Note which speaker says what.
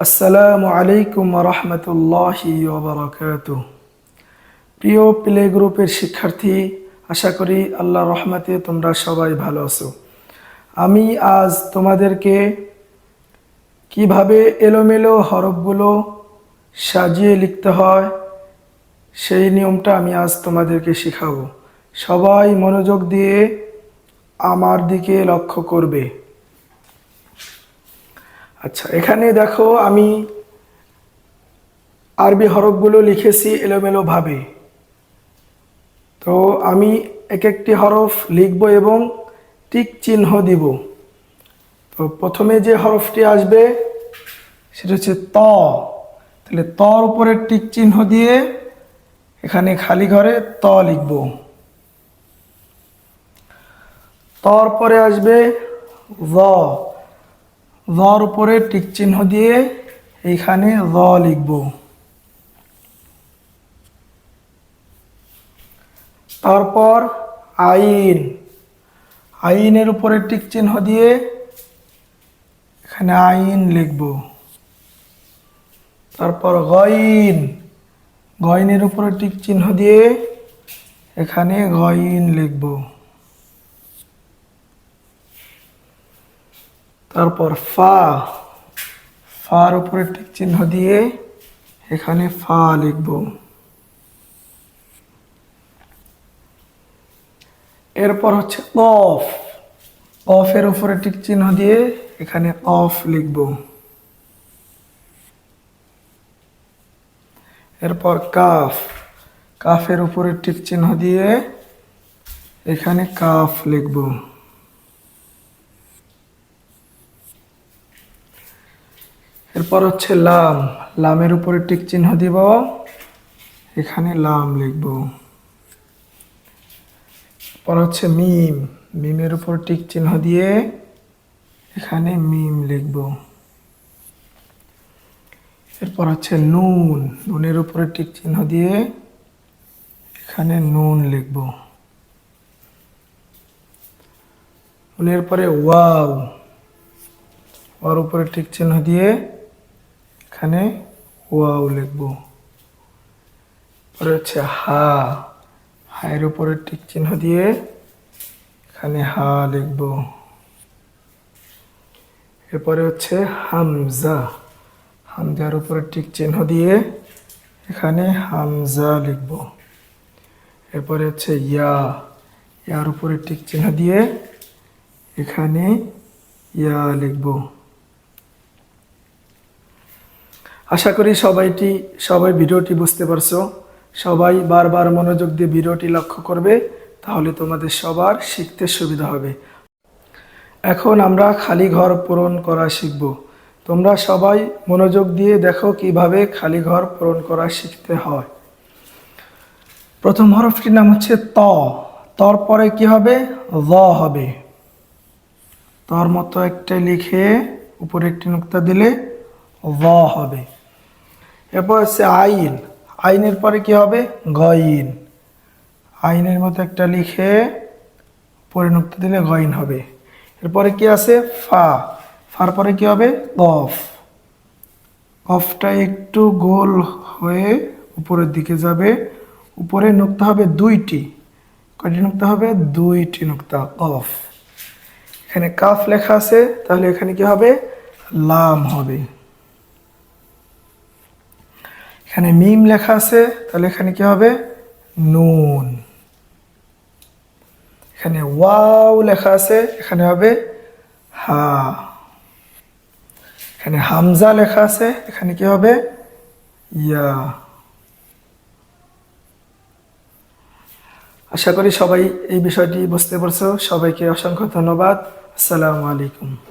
Speaker 1: আসসালামু আলাইকুম রহমতুল্লাহি ওবরাকাত প্রিয় প্লে গ্রুপের শিক্ষার্থী, আশা করি আল্লাহ রহমতে তোমরা সবাই ভালো আছো। আমি আজ তোমাদেরকে কীভাবে এলোমেলো হরফগুলো সাজিয়ে লিখতে হয়, সেই নিয়মটা আমি আজ তোমাদেরকে শেখাবো। সবাই মনোযোগ দিয়ে আমার দিকে লক্ষ্য করবে। আচ্ছা এখানে দেখো আমি আরবি হরফগুলো লিখেছি এলোমেলোভাবে। তো আমি এক একটি হরফ লিখব এবং টিক চিহ্ন দিব। তো প্রথমে যে হরফটি আসবে, সেটা হচ্ছে ত। তাহলে তর উপরে টিক চিহ্ন দিয়ে এখানে খালি ঘরে ত লিখব। তর পরে আসবে রর উপরে টিক চিহ্ন দিয়ে এইখানে র লিখব। তারপর আইন। আইনের উপরে টিক চিহ্ন দিয়ে এখানে আইন লিখব। তারপর গইন। গইনের উপরে টিক চিহ্ন দিয়ে এখানে গইন লিখব। তারপর ফা, ফার উপরে টিক চিহ্ন দিয়ে এখানে ফা লিখব। এরপর হচ্ছে কফ, কফের উপরে টিক চিহ্ন দিয়ে এখানে অফ লিখব। এরপর কাফ, কাফের উপরে টিক চিহ্ন দিয়ে এখানে কাফ লিখব। এরপর হচ্ছে লাম। লামের উপরে টিক চিহ্ন দিব। এখানে লাম লিখব। পর হচ্ছে মিম। মিমের উপর টিক চিহ্ন দিয়ে এখানে মিম লিখব। এরপর হচ্ছে নুন। নুনের উপরে টিক চিহ্ন দিয়ে এখানে নুন লিখব। নুনের পরে ওয়াও। ওর উপরে টিক চিহ্ন দিয়ে এখানে ওয়াও লিখব। পরে হচ্ছে হা। হায়ের উপরে টিক চিহ্ন দিয়ে এখানে হা লিখব। এরপরে হচ্ছে হামজা। হামজার উপরে টিক চিহ্ন দিয়ে এখানে হামজা লিখব। এরপরে হচ্ছে ইয়া। ইয়ার উপরে টিক চিহ্ন দিয়ে এখানে ইয়া লিখব। আশা করি সবাইটি, সবাই ভিডিওটি বুঝতে পারছ। সবাই বারবার মনোযোগ দিয়ে ভিডিওটি লক্ষ্য করবে, তাহলে তোমাদের সবার শিখতে সুবিধা হবে। এখন আমরা খালি ঘর পূরণ করা শিখব। তোমরা সবাই মনোযোগ দিয়ে দেখো কীভাবে খালি ঘর পূরণ করা শিখতে হয়। প্রথম হরফটির নাম হচ্ছে ত। তর পরে কি হবে? ল হবে। তর মতো একটা লিখে উপরে একটি নুক্তা দিলে ল হবে। এরপর হচ্ছে আইন। আইনের পরে কি হবে? গইন। আইনের মতো একটা লিখে পরে নুক্তা দিলে গইন হবে। এরপরে কি আছে? ফা। ফার পরে কি হবে? কফ কফটা একটু গোল হয়ে উপরের দিকে যাবে। উপরে নুক্তা হবে দুইটি। কয়টি নুক্তা হবে? দুইটি নুক্তা। কফ এখানে কাফ লেখা আছে, তাহলে এখানে কি হবে? লাম হবে। এখানে মিম লেখা আছে, তাহলে এখানে কি হবে? নুন। এখানে ওয়াও লেখা আছে, এখানে হবে হা। এখানে হামজা লেখা আছে, এখানে কি হবে? ইয়া। আশা করি সবাই এই বিষয়টি বুঝতে পারছ। সবাইকে অসংখ্য ধন্যবাদ। আসসালামু আলাইকুম।